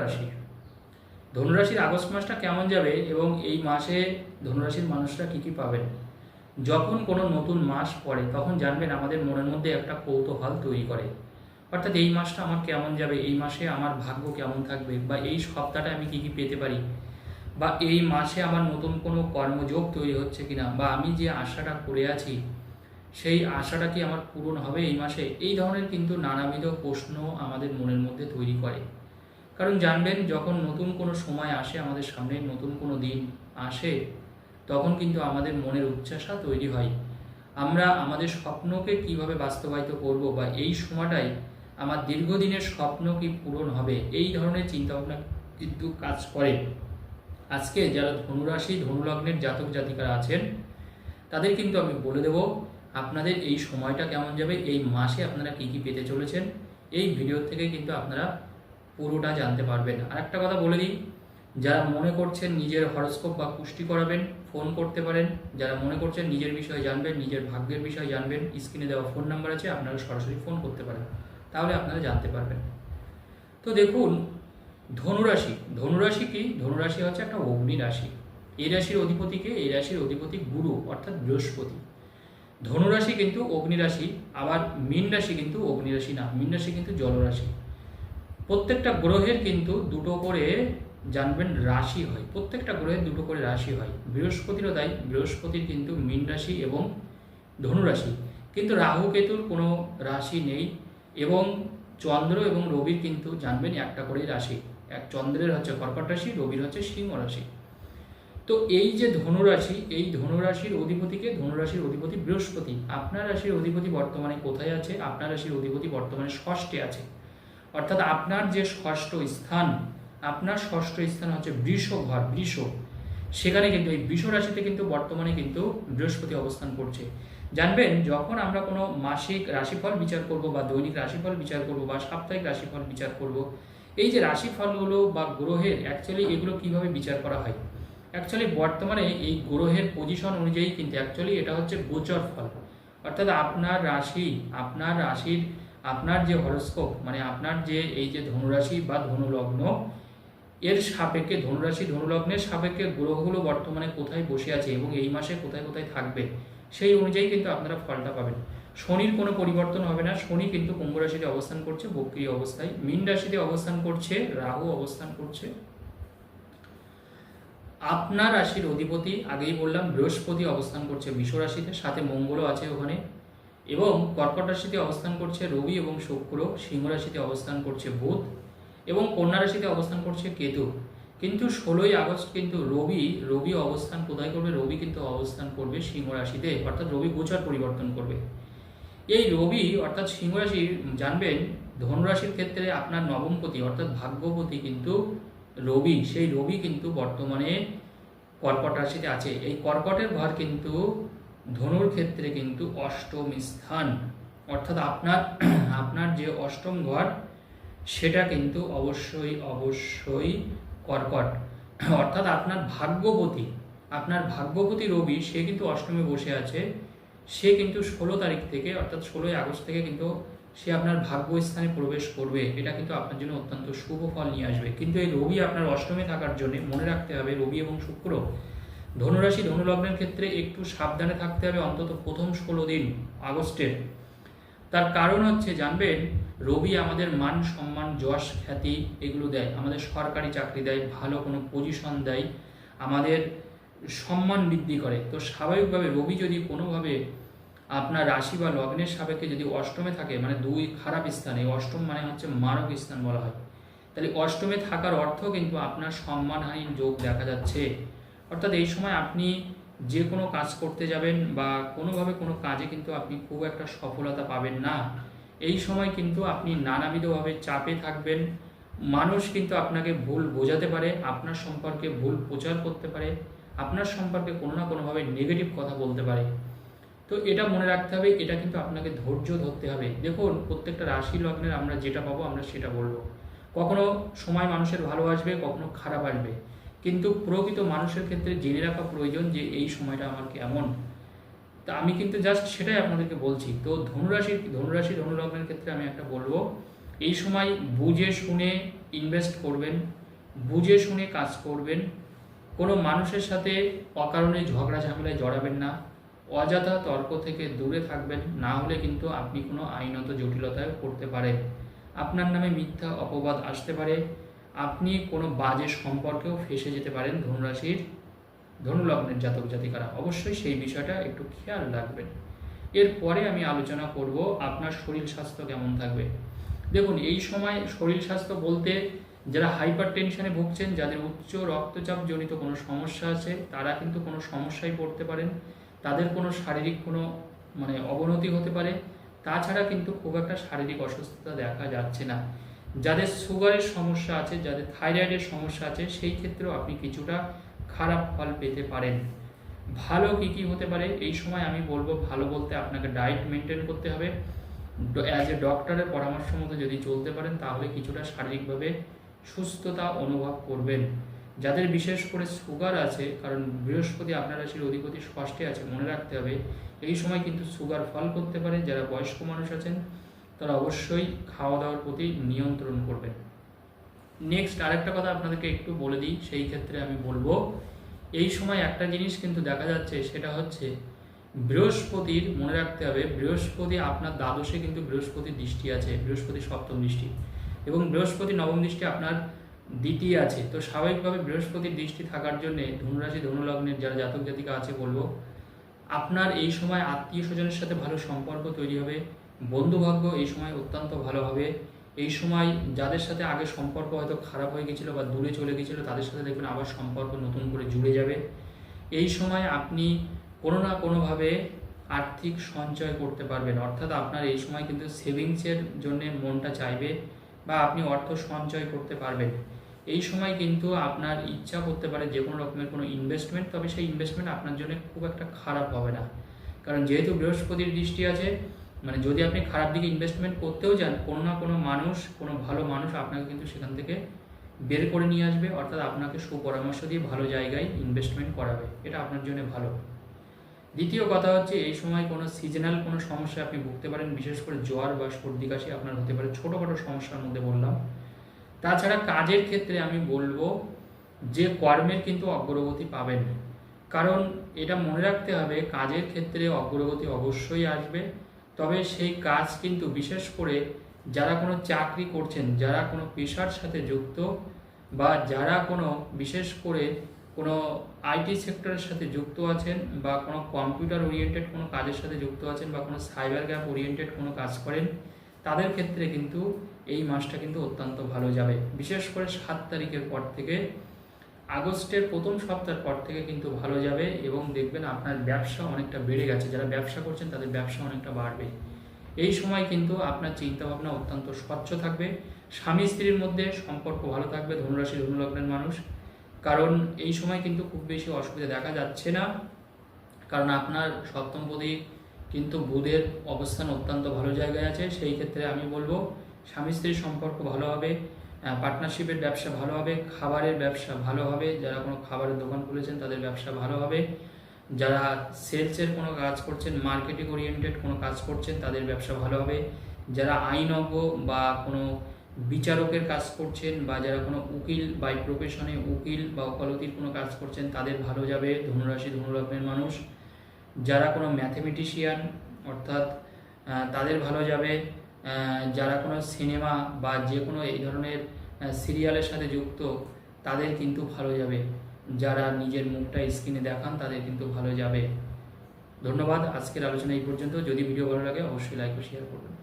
ধনুরাশি। ধনুরাশির আগস্ট মাসটা কেমন যাবে এবং এই মাসে ধনুরাশির মানুষরা কি কি পাবেন? যখন কোনো নতুন মাস পড়ে, তখন জানবেন আমাদের মনের মধ্যে একটা কৌতূহল তৈরি করে। অর্থাৎ এই মাসটা আমার কেমন যাবে? এই মাসে আমার ভাগ্য কেমন থাকবে? বা এই সপ্তাহটা আমি কি কি পেতে পারি? বা এই মাসে আমার নতুন কোনো কর্মযোগ তৈরি হচ্ছে কিনা? বা আমি যে আশাটা করে আছি, সেই আশাটা কি আমার পূরণ হবে এই মাসে? এই ধরনের কিন্তু নানাবিধ প্রশ্ন আমাদের মনের মধ্যে তৈরি করে। কারণ জানবেন, যখন নতুন কোনো সময় আসে, আমাদের সামনে নতুন কোনো দিন আসে, তখন কিন্তু আমাদের মনের উচ্চাসা তৈরি হয়। আমরা আমাদের স্বপ্নকে কীভাবে বাস্তবায়িত করব বা এই সময়টায় আমার দীর্ঘদিনের স্বপ্ন কি পূরণ হবে, এই ধরনের চিন্তাভাবনা কিন্তু কাজ করে। আজকে যারা ধনুরাশি, ধনুলগ্নের জাতক জাতিকারা আছেন, তাদের কিন্তু আমি বলে দেব, আপনাদের এই সময়টা কেমন যাবে, এই মাসে আপনারা কি কি পেতে চলেছেন, এই ভিডিও থেকে কিন্তু আপনারা পুরোটা জানতে পারবেন। আর একটা কথা বলে দিই, যারা মনে করছেন নিজের হরস্কোপ বা পুষ্টি করাবেন, ফোন করতে পারেন। যারা মনে করছেন নিজের বিষয়ে জানবেন, নিজের ভাগ্যের বিষয়ে জানবেন, স্ক্রিনে দেওয়া ফোন নাম্বার আছে, আপনারা সরাসরি ফোন করতে পারেন। তাহলে আপনারা জানতে পারবেন। তো দেখুন, ধনুরাশি ধনুরাশি কি? ধনুরাশি হচ্ছে একটা অগ্নি রাশি। এই রাশির অধিপতিকে এই রাশির অধিপতি গুরু, অর্থাৎ বৃহস্পতি। ধনুরাশি কিন্তু অগ্নি রাশি, আবার মীন রাশি কিন্তু অগ্নি রাশি না, মীন রাশি কিন্তু জলরাশি। প্রত্যেকটা গ্রহের কিন্তু দুটো করে জানবেন রাশি হয়। প্রত্যেকটা গ্রহের দুটো করে রাশি হয়। বৃহস্পতিরও তাই, বৃহস্পতির কিন্তু মীন রাশি এবং ধনুরাশি। কিন্তু রাহু কেতুর কোনো রাশি নেই এবং চন্দ্র এবং রবির কিন্তু জানবেন একটা করেই রাশি। এক চন্দ্রের হচ্ছে কর্কট রাশি, রবির হচ্ছে সিংহ রাশি। তো এই যে ধনুরাশি, এই ধনুরাশির অধিপতিকে ধনুরাশির অধিপতি বৃহস্পতি। আপনার রাশির অধিপতি বর্তমানে কোথায় আছে? আপনার রাশির অধিপতি বর্তমানে ষষ্ঠে আছে। অর্থাৎ আপনার যে ষষ্ঠ স্থান, আপনার ষষ্ঠ স্থান হচ্ছে বৃষ ঘর, বৃষ। সেখানে কিন্তু এই বৃষ রাশিতে কিন্তু বর্তমানে কিন্তু বৃহস্পতি অবস্থান করছে। জানবেন, যখন আমরা কোনো মাসিক রাশিফল বিচার করব বা দৈনিক রাশিফল বিচার করব বা সাপ্তাহিক রাশিফল বিচার করব, এই যে রাশিফলগুলো বা গ্রহের অ্যাকচুয়ালি এগুলো কীভাবে বিচার করা হয়? অ্যাকচুয়ালি বর্তমানে এই গ্রহের পজিশন অনুযায়ী কিন্তু অ্যাকচুয়ালি এটা হচ্ছে গোচর ফল। অর্থাৎ আপনার রাশি, আপনার রাশির আপনার যে হরস্কোপ মানে আপনার যে এই যে ধনুরাশি বা ধনুলগ্ন, এর সাপেক্ষে ধনুরাশি ধনুলগ্নের সাপেক্ষে গ্রহগুলো বর্তমানে কোথায় বসে আছে এবং এই মাসে কোথায় কোথায় থাকবে, সেই অনুযায়ী কিন্তু আপনারা ফলটা পাবেন। শনির কোনো পরিবর্তন হবে না, শনি কিন্তু কুম্ভ রাশিতে অবস্থান করছে, বক্রিয় অবস্থায়। মীন রাশিতে অবস্থান করছে, রাহু অবস্থান করছে। আপনার রাশির অধিপতি, আগেই বললাম, বৃহস্পতি অবস্থান করছে বিষ রাশিতে সাথে মঙ্গলও আছে ওখানে। এবং কর্কট রাশিতে অবস্থান করছে রবি এবং শুক্র, সিংহ রাশিতে অবস্থান করছে বুধ এবং কন্যা রাশিতে অবস্থান করছে কেতু। কিন্তু ষোলোই আগস্ট কিন্তু রবি রবি অবস্থান কোথায় করবে? রবি কিন্তু অবস্থান করবে সিংহ রাশিতে, অর্থাৎ রবি গোচর পরিবর্তন করবে। এই রবি, অর্থাৎ সিংহ রাশি, জানবেন ধনুরাশির ক্ষেত্রে আপনার নবমপতি অর্থাৎ ভাগ্যপতি কিন্তু রবি। সেই রবি কিন্তু বর্তমানে কর্কট রাশিতে আছে। এই কর্কটের ঘর কিন্তু ধনুর ক্ষেত্রে কিন্তু অষ্টম স্থান, অর্থাৎ আপনার আপনার যে অষ্টম ঘর, সেটা কিন্তু অবশ্যই অবশ্যই কর্কট। অর্থাৎ আপনার ভাগ্যপতি আপনার ভাগ্যপতি রবি, সে কিন্তু অষ্টমে বসে আছে। সে কিন্তু ষোলো তারিখ থেকে, অর্থাৎ ষোলোই আগস্ট থেকে কিন্তু সে আপনার ভাগ্য স্থানে প্রবেশ করবে। এটা কিন্তু আপনার জন্য অত্যন্ত শুভ ফল নিয়ে আসবে। কিন্তু এই রবি আপনার অষ্টমে থাকার জন্য মনে রাখতে হবে, রবি এবং শুক্র ধনুরাশি, ধনুলগ্নের ক্ষেত্রে একটু সাবধানে থাকতে হবে, অন্তত প্রথম ষোলো দিন আগস্টের। তার কারণ হচ্ছে, জানবেন, রবি আমাদের মান সম্মান, যশ খ্যাতি এগুলো দেয়, আমাদের সরকারি চাকরি দেয়, ভালো কোনো পজিশন দেয়, আমাদের সম্মান বৃদ্ধি করে। তো স্বাভাবিকভাবে রবি যদি কোনোভাবে আপনার রাশি বা লগ্নের সাপেক্ষে যদি অষ্টমে থাকে মানে দুই খারাপ স্থানে অষ্টম মানে হচ্ছে মারক স্থান বলা হয়, তাহলে অষ্টমে থাকার অর্থ কিন্তু আপনার সম্মানহানির যোগ দেখা যাচ্ছে। অর্থাৎ এই সময় আপনি যে কোনো কাজ করতে যাবেন বা কোনোভাবে কোনো কাজে কিন্তু আপনি খুব একটা সফলতা পাবেন না। এই সময় কিন্তু আপনি নানাবিধভাবে চাপে থাকবেন। মানুষ কিন্তু আপনাকে ভুল বোঝাতে পারে, আপনার সম্পর্কে ভুল প্রচার করতে পারে, আপনার সম্পর্কে কোনো না কোনোভাবে নেগেটিভ কথা বলতে পারে। তো এটা মনে রাখতে হবে, এটা কিন্তু আপনাকে ধৈর্য ধরতে হবে। দেখুন, প্রত্যেকটা রাশি লগ্নের আমরা যেটা পাবো আমরা সেটা বলব। কখনো সময় মানুষের ভালো আসবে, কখনো খারাপ আসবে। কিন্তু প্রকৃত মানুষের ক্ষেত্রে জেনে রাখা প্রয়োজন যে এই সময়টা আমার কেমন। তা আমি কিন্তু জাস্ট সেটাই আপনাদেরকে বলছি। তো ধনুরাশি ধনুরাশি, ধনুলগ্নের ক্ষেত্রে আমি একটা বলব, এই সময় বুঝে শুনে ইনভেস্ট করবেন, বুঝে শুনে কাজ করবেন। কোনো মানুষের সাথে অকারণে ঝগড়া ঝামেলায় জড়াবেন না। অযথা তর্ক থেকে দূরে থাকবেন, না হলে কিন্তু আপনি কোনো আইনত জটিলতায় পড়তে পারেন। আপনার নামে মিথ্যা অপবাদ আসতে পারে। আপনি কোনো বাজে সম্পর্কেও ফেসে যেতে পারেন ধনুরাশির ধনুলগ্নের জাতক জাতিকারা। অবশ্যই সেই বিষয়টা একটু খেয়াল রাখবেন। এরপরে আমি আলোচনা করব আপনার শরীর স্বাস্থ্য কেমন থাকবে। দেখুন, এই সময় শরীর স্বাস্থ্য বলতে যারা হাইপার টেনশনে ভুগছেন, যাদের উচ্চ রক্তচাপ জনিত কোনো সমস্যা আছে, তারা কিন্তু কোনো সমস্যায় পড়তে পারেন। তাদের কোনো শারীরিক কোনো মানে অবনতি হতে পারে। তাছাড়া কিন্তু খুব একটা শারীরিক অসুস্থতা দেখা যাচ্ছে না। যাদের সুগারের সমস্যা আছে, যাদের থাইরয়েডের সমস্যা আছে, সেই ক্ষেত্রেও আপনি কিছুটা খারাপ ফল পেতে পারেন। ভালো কি কি হতে পারে, এই সময় আমি বলব ভালো বলতে আপনাকে ডায়েট মেনটেন করতে হবে। অ্যাজ এ ডক্টরের পরামর্শ মতো যদি চলতে পারেন, তাহলে কিছুটা শারীরিকভাবে সুস্থতা অনুভব করবেন। যাদের বিশেষ করে সুগার আছে, কারণ বৃহস্পতি আপনার রাশির অধিপতি ষষ্ঠে আছে, মনে রাখতে হবে, এই সময় কিন্তু সুগার ফল করতে পারে, যারা বয়স্ক মানুষ আছেন তারা অবশ্যই খাওয়া দাওয়ার প্রতি নিয়ন্ত্রণ করবেন নেক্সট আরেকটা কথা আপনাদেরকে একটু বলে দিই, সেই ক্ষেত্রে আমি বলব, এই সময় একটা জিনিস কিন্তু দেখা যাচ্ছে, সেটা হচ্ছে বৃহস্পতির, মনে রাখতে হবে, বৃহস্পতি আপনার দ্বাদশে কিন্তু বৃহস্পতির দৃষ্টি আছে বৃহস্পতি সপ্তম দৃষ্টি। এবং বৃহস্পতি নবম দৃষ্টি আপনার দ্বিতীয় আছে। তো স্বাভাবিকভাবে বৃহস্পতির দৃষ্টি থাকার জন্যে ধনুরাশি, ধনুলগ্নের যারা জাতক জাতিকা আছে বলব, আপনার এই সময় আত্মীয় স্বজনের সাথে ভালো সম্পর্ক তৈরি হবে বন্ধুভাগ্য এই সময় অত্যন্ত ভালো হবে এই সময় যাদের সাথে আগে সম্পর্ক হয়তো খারাপ হয়ে গেছিল বা দূরে চলে গেছিল, তাদের সাথে দেখবেন আবার সম্পর্ক নতুন করে জুড়ে যাবে। এই সময় আপনি কোনো না কোনোভাবে আর্থিক সঞ্চয় করতে পারবেন। অর্থাৎ আপনার এই সময় কিন্তু সেভিংসের জন্য মনটা চাইবে বা আপনি অর্থ সঞ্চয় করতে পারবেন। এই সময় কিন্তু আপনার ইচ্ছা করতে পারে যে কোনো রকমের কোনো ইনভেস্টমেন্ট তবে সেই ইনভেস্টমেন্ট আপনার জন্য খুব একটা খারাপ হবে না। কারণ যেহেতু বৃহস্পতির দৃষ্টি আছে মানে যদি আপনি খারাপ দিকে ইনভেস্টমেন্ট করতেও যান, কোনো না কোনো মানুষ, কোনো ভালো মানুষ আপনাকে কিন্তু সেখান থেকে বের করে নিয়ে আসবে, অর্থাৎ আপনাকে সুপরামর্শ দিয়ে ভালো জায়গায় ইনভেস্টমেন্ট করাবে। এটা আপনার জন্য ভালো। দ্বিতীয় কথা হচ্ছে, এই সময় কোনো সিজনাল কোনো সমস্যা আপনি ভুগতে পারেন, বিশেষ করে জ্বর বা সর্দি কাশি আপনার হতে পারে, ছোটোখাটো সমস্যার মধ্যে বললাম তাছাড়া কাজের ক্ষেত্রে আমি বলব যে কর্মের কিন্তু অগ্রগতি পাবেন। কারণ এটা মনে রাখতে হবে, কাজের ক্ষেত্রে অগ্রগতি অবশ্যই আসবে। তবে সেই কাজ কিন্তু বিশেষ করে যারা কোনো চাকরি করছেন, যারা কোনো পেশার সাথে যুক্ত বা যারা কোনো বিশেষ করে কোনো আইটি সেক্টরের সাথে যুক্ত আছেন বা কোনো কম্পিউটার ওরিয়েন্টেড কোনো কাজের সাথে যুক্ত আছেন বা কোনো সাইবার গ্যাপ ওরিয়েন্টেড কোনো কাজ করেন, তাদের ক্ষেত্রে কিন্তু এই মাসটা কিন্তু অত্যন্ত ভালো যাবে। বিশেষ করে সাত তারিখের পর থেকে আগস্টের প্রথম সপ্তাহের পর থেকে কিন্তু ভালো যাবে এবং দেখবেন আপনার ব্যবসা অনেকটা বেড়ে গেছে। যারা ব্যবসা করছেন, তাদের ব্যবসা অনেকটা বাড়বে। এই সময় কিন্তু আপনার চিন্তাভাবনা অত্যন্ত স্বচ্ছ থাকবে। স্বামী, স্ত্রীর মধ্যে সম্পর্ক ভালো থাকবে, ধনুরাশি, ধনুলগ্নের মানুষ। কারণ এই সময় কিন্তু খুব বেশি অসুবিধা দেখা যাচ্ছে না। কারণ আপনার সপ্তম সপ্তমপদী কিন্তু বুধের অবস্থান অত্যন্ত ভালো জায়গায় আছে। সেই ক্ষেত্রে আমি বলব, স্বামী, স্ত্রীর সম্পর্ক ভালো হবে। পার্টনারশিপের ব্যবসা ভালো হবে, খাবারের ব্যবসা ভালো হবে, যারা কোনো খাবারের দোকান খুলেছেন তাদের ব্যবসা ভালো হবে। যারা সেলসের কোনো কাজ করছেন মার্কেটিং ওরিয়েন্টেড কোনো কাজ করছেন, তাদের ব্যবসা ভালো হবে। যারা আইনজ্ঞ বা কোনো বিচারকের কাজ করছেন বা যারা কোনো উকিল বাই প্রফেশনে উকিল বা ওকালতির কোনো কাজ করছেন, তাদের ভালো যাবে, ধনুরাশি ধনুলগ্নের মানুষ। যারা কোনো ম্যাথমেটিশিয়ান অর্থাৎ তাদের ভালো যাবে। যারা কোনো সিনেমা বা যে কোনো এই ধরনের সিরিয়ালের সাথে যুক্ত, তাদের কিন্তু ভালো যাবে। যারা নিজের মুখটা স্ক্রিনে দেখান, তাদের কিন্তু ভালো যাবে। ধন্যবাদ, আজকের আলোচনা এই পর্যন্ত। যদি ভিডিও ভালো লাগে, অবশ্যই লাইক ও শেয়ার করবেন।